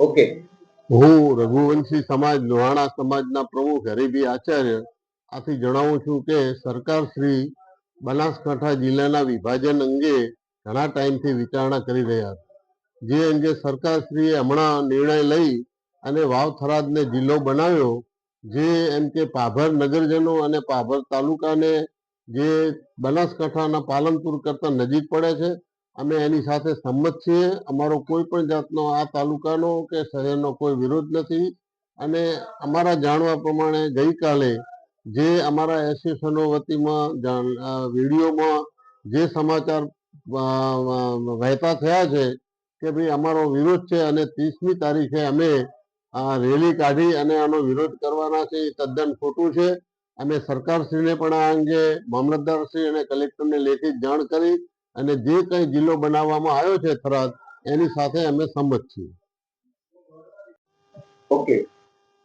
Okay હું રઘુવંશી સમાજ, લોહાણા સમાજના પ્રમુખ હરિભી આચાર્ય આથી જણાવું છું કે સરકાર શ્રી બનાસકાંઠા જિલ્લાના વિભાજન અંગે ઘણા ટાઈમથી વિચારણા કરી રહ્યા છે. જે અંગે સરકારશ્રીએ હમણાં નિર્ણય લઈ અને વાવ થરાદને જિલ્લો બનાવ્યો, જે એમ કે પાભર નગરજનો અને પાભર તાલુકાને જે બનાસકાંઠાના પાલનપુર કરતા નજીક પડે છે અમે એની સાથે સંમત છીએ. અમારો કોઈ પણ જાતનો આ તાલુકાનો કે શહેરનો કોઈ વિરોધ નથી. અને અમારા જાણવા પ્રમાણે ગઈકાલે જે અમારા એસોસિએશનો વતીમાં વિડીયોમાં જે સમાચાર વહેતા થયા છે કે ભાઈ અમારો વિરોધ છે અને ત્રીસમી તારીખે અમે આ રેલી કાઢી અને આનો વિરોધ કરવાના છે, એ તદ્દન ખોટું છે. અમે સરકારશ્રીને પણ આ અંગે મામલતદારશ્રી અને કલેક્ટરને લેખિત જાણ કરી અને જે કંઈ જિલ્લો બનાવવામાં આવ્યો છે થરાદ એની સાથે અમે સંમત છીએ. ઓકે.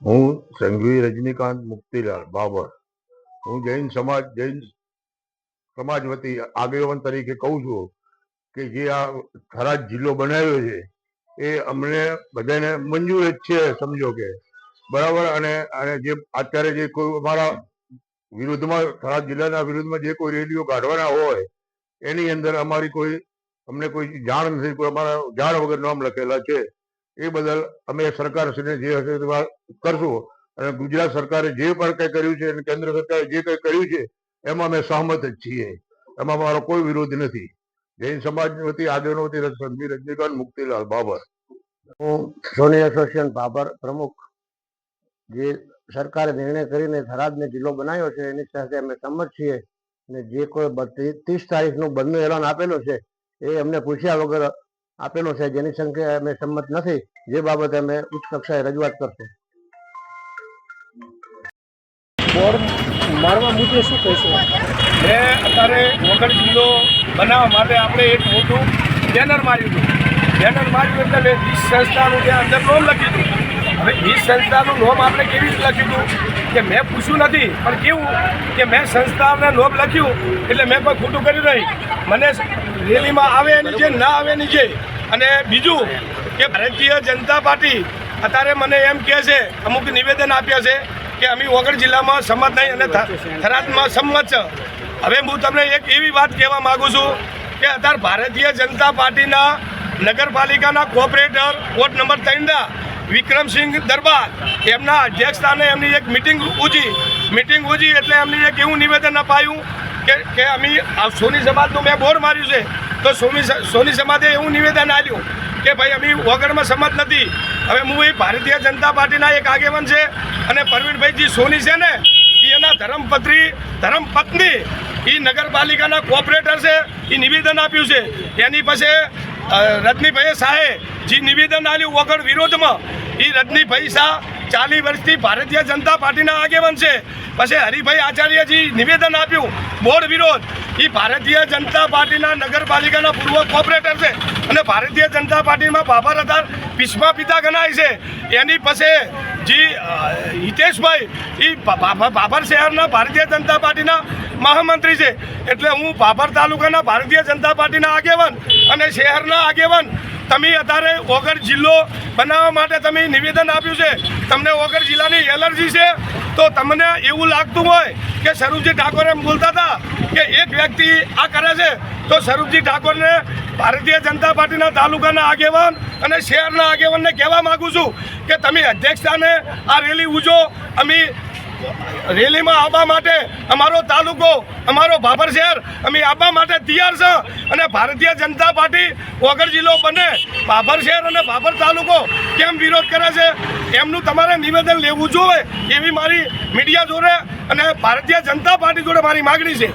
હું સંઘવી રજનીકાંત મુક્તિલાલ બાબર. હું જૈન સમાજ જૈન સમાજ વતી આગેવાન તરીકે કહું છું કે જે આ થરાદ જિલ્લો બનાવ્યો છે એ અમને બધાને મંજૂર જ છે સમજો કે. બરાબર? અને અને જે અત્યારે જે કોઈ અમારા વિરુદ્ધમાં થરાદ જિલ્લાના વિરુદ્ધમાં જે કોઈ રેલીઓ કાઢવાના હોય એની અંદર અમારી કોઈ, અમને કોઈ જાણ નથી, કોઈ અમારા જાણ વગર નામ લખેલા છે. એ બદલ અમે સરકારશ્રીને જે હશે કરશું. અને ગુજરાત સરકારે જે પણ કંઈ કર્યું છે અને કેન્દ્ર સરકારે જે કંઈ કર્યું છે, એમાં અમે સહમત જ છીએ. એમાં મારો કોઈ વિરોધ નથી. જૈન સમાજ વતી આગેવાનો વતી સંઘવી રજનીકાંત, મુક્તિલાલ બાબર. હું સોની એસોસિએશન બાબર પ્રમુખ, જે સરકારે નિર્ણય કરીને થરાદને જિલ્લો બનાવ્યો છે, એની સાથે અમે સંમત છીએ. અને જે કોઈ ત્રીસ તારીખનું બંધનું એલાન આપેલું છે એ અમને પૂછ્યા વગર આપેલો છે જેની સંખ્યા અમે સંમત નથી જે બાબતે અમે ઉચ્ચ કક્ષાએ રજૂઆત કરશું. મારવા મુદ્દે શું કહેશો? મેં અત્યારે વગર જિલ્લો બનાવવા માટે આપણે એક મોટું બેનર માર્યું હતું. બેનર માર્યું એટલે મેં વીસ સંસ્થાનું ત્યાં અંદર નોમ લખ્યું હતું. હવે વીસ સંસ્થાનું નોમ આપણે કેવી રીતે લખ્યું હતું? કે મેં પૂછ્યું નથી, પણ કેવું કે મેં સંસ્થાને નોમ લખ્યું, એટલે મેં કોઈ ખોટું કર્યું નહીં. મને રેલીમાં આવે એની છે ના આવે એની છે અને બીજું કે ભારતીય જનતા પાર્ટી અત્યારે મને એમ કહે છે, અમુક નિવેદન આપ્યા છે કે અમે વગર જિલ્લામાં સંમત નહીં અને થરાદમાં સંમત છે. હવે હું તમને એક એવી વાત કહેવા માગું છું કે અત્યારે ભારતીય જનતા પાર્ટીના નગરપાલિકાના કોઓપરેટર વોર્ડ નંબર ત્રણના વિક્રમસિંહ દરબાર એમના અધ્યક્ષસ્થાને એમની એક મિટિંગ ઉજી મિટિંગ ઉજી એટલે એમની એક એવું નિવેદન અપાયું કે કે અમે આ સોની સમાજનું મેં બોર માર્યું છે. તો સોની સોની સમાજે એવું નિવેદન આપ્યું કે ભાઈ અમે વગરમાં સમજ નથી. હવે હું એ ભારતીય જનતા પાર્ટીના એક આગેવાન છે અને પરવીનભાઈજી સોની છે ને એના ધર્મપત્રી, ધર્મપત્ની એ નગરપાલિકાના કોર્પોરેટર છે એ નિવેદન આપ્યું છે. એની પાસે રજનીભાઈ શાહે જે નિવેદન આપ્યું વગર વિરોધમાં એ રજનીભાઈ શાહ ચાલીસ વર્ષથી ભારતીય જનતા પાર્ટીના આગેવાન છે. પછી હરિભાઈ આચાર્યજી નિવેદન આપ્યું, બોર્ડ વિરોધ. એ ભારતીય જનતા પાર્ટીના નગરપાલિકાના પૂર્વ કોર્પોરેટર છે. અને ભારતીય જનતા પાર્ટીમાં બાબા હતા ભીષ્મા પિતા ગણાય છે. એની પાસે જે હિતેશભાઈ એ બાબર શહેરના ભારતીય જનતા પાર્ટીના મહામંત્રી છે. એટલે હું બાબર તાલુકાના ભારતીય જનતા પાર્ટીના આગેવાન અને શહેરના આગેવાન તમે અત્યારે ઓગર જિલ્લો બનાવવા માટે તમે નિવેદન આપ્યું છે. તમને ઓગર જિલ્લાની એલર્જી છે. તો તમને એવું લાગતું હોય કે સ્વરૂપજી ઠાકોર એમ બોલતા હતા કે એક વ્યક્તિ આ કરે છે, તો સ્વરૂપજી ઠાકોરને ભારતીય જનતા પાર્ટીના તાલુકાના આગેવાન અને શહેરના આગેવાનને કહેવા માગું છું કે તમે અધ્યક્ષતાને આ રેલી ઉજો. અમે રેલીમાં આવવા માટે અમારો તાલુકો, અમારો ભાભર શહેર, અમે આવવા માટે તૈયાર છે અને ભારતીય જનતા પાર્ટી વગર જિલ્લો બને. ભાભર શહેર અને ભાભર તાલુકો કેમ વિરોધ કરે છે? એમનું તમારે નિવેદન લેવું જોઈએ એવી મારી મીડિયા જોડે અને ભારતીય જનતા પાર્ટી જોડે મારી માગણી છે.